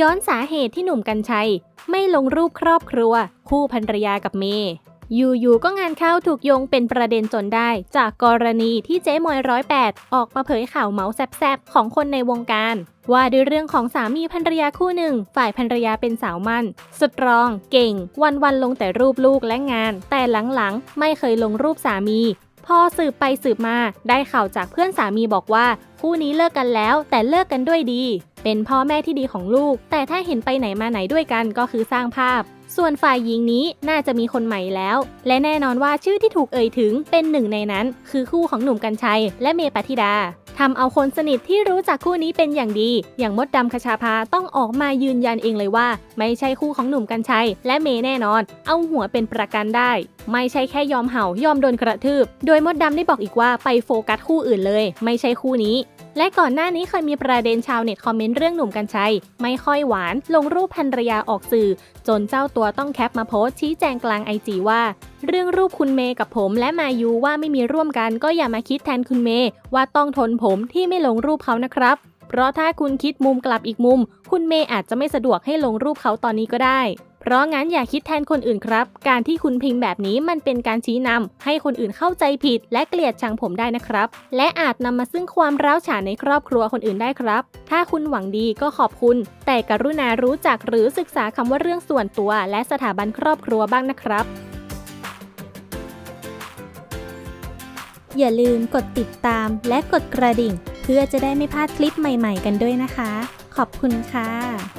ย้อนสาเหตุที่หนุ่มกัญชัย ไม่ลงรูปครอบครัว คู่ภรรยากับเมย์อยู่ๆก็งานเข้าถูกโยงเป็นประเด็นจนได้ จากกรณีที่เจ๊มอยร้อยแปดออกมาเผยข่าวเมาส์แซบๆของคนในวงการ ว่าด้วยเรื่องของสามีภรรยาคู่หนึ่ง ฝ่ายภรรยาเป็นสาวมั่น สตรอง เก่ง วันๆลงแต่รูปลูกและงาน แต่หลังๆ ไม่เคยลงรูปสามี พอสืบไปสืบมาได้ข่าวจากเพื่อนสามีบอกว่า คู่นี้เลิกกันแล้วแต่เลิกกันด้วยดี เป็นพ่อแม่ที่ดีของลูก แต่ถ้าเห็นไปไหนมาไหนด้วยกันก็คือสร้างภาพ ส่วนฝ่ายหญิงนี้น่าจะมีคนใหม่แล้ว และแน่นอนว่าชื่อที่ถูกเอ่ยถึงเป็นหนึ่งในนั้น คือคู่ของหนุ่มกัญชัย และเมย์ปฏิดาทำเอาคนสนิทที่รู้จักคู่นี้เป็นอย่างดี อย่างมดดำคชาภาต้องออกมายืนยันเองเลยว่า ไม่ใช่คู่ของหนุ่มกัญชัย และเมย์แน่นอน เอาหัวเป็นประกันได้ ไม่ใช่แค่ยอมเห่ายอมโดนกระทืบ โดยมดดำได้บอกอีกว่าไปโฟกัสคู่อื่นเลย ไม่ใช่คู่นี้ และก่อนหน้านี้เคยมีประเด็นชาวเน็ตคอมเมนต์เรื่องหนุ่มกัญชัย ไม่ค่อยหวาน ลงรูปภรรยาออกสื่อ จนเจ้าตัวต้องแคปมาโพสชี้แจงกลางไอจีว่า เรื่องรูปคุณเมย์กับผมและมายูว่าไม่มีร่วมกันก็อย่ามาคิดแทนคุณเมย์ว่าต้องทนผมที่ไม่ลงรูปเขานะครับ เพราะถ้าคุณคิดมุมกลับอีกมุม คุณเมย์อาจจะไม่สะดวกให้ลงรูปเขาตอนนี้ก็ได้ เพราะงั้นอย่าคิดแทนคนอื่นครับ การที่คุณพิมพ์แบบนี้มันเป็นการชี้นำให้คนอื่นเข้าใจผิด และเกลียดชังผมได้นะครับ และอาจนำมาซึ่งความร้าวฉานในครอบครัวคนอื่นได้ครับ ถ้าคุณหวังดีก็ขอบคุณ แต่กรุณารู้จักหรือศึกษาคำว่าเรื่องส่วนตัว และสถาบันครอบครัวบ้างนะครับอย่าลืมกดติดตามและกดกระดิ่ง เพื่อจะได้ไม่พลาดคลิปใหม่ๆกันด้วยนะคะ ขอบคุณค่ะ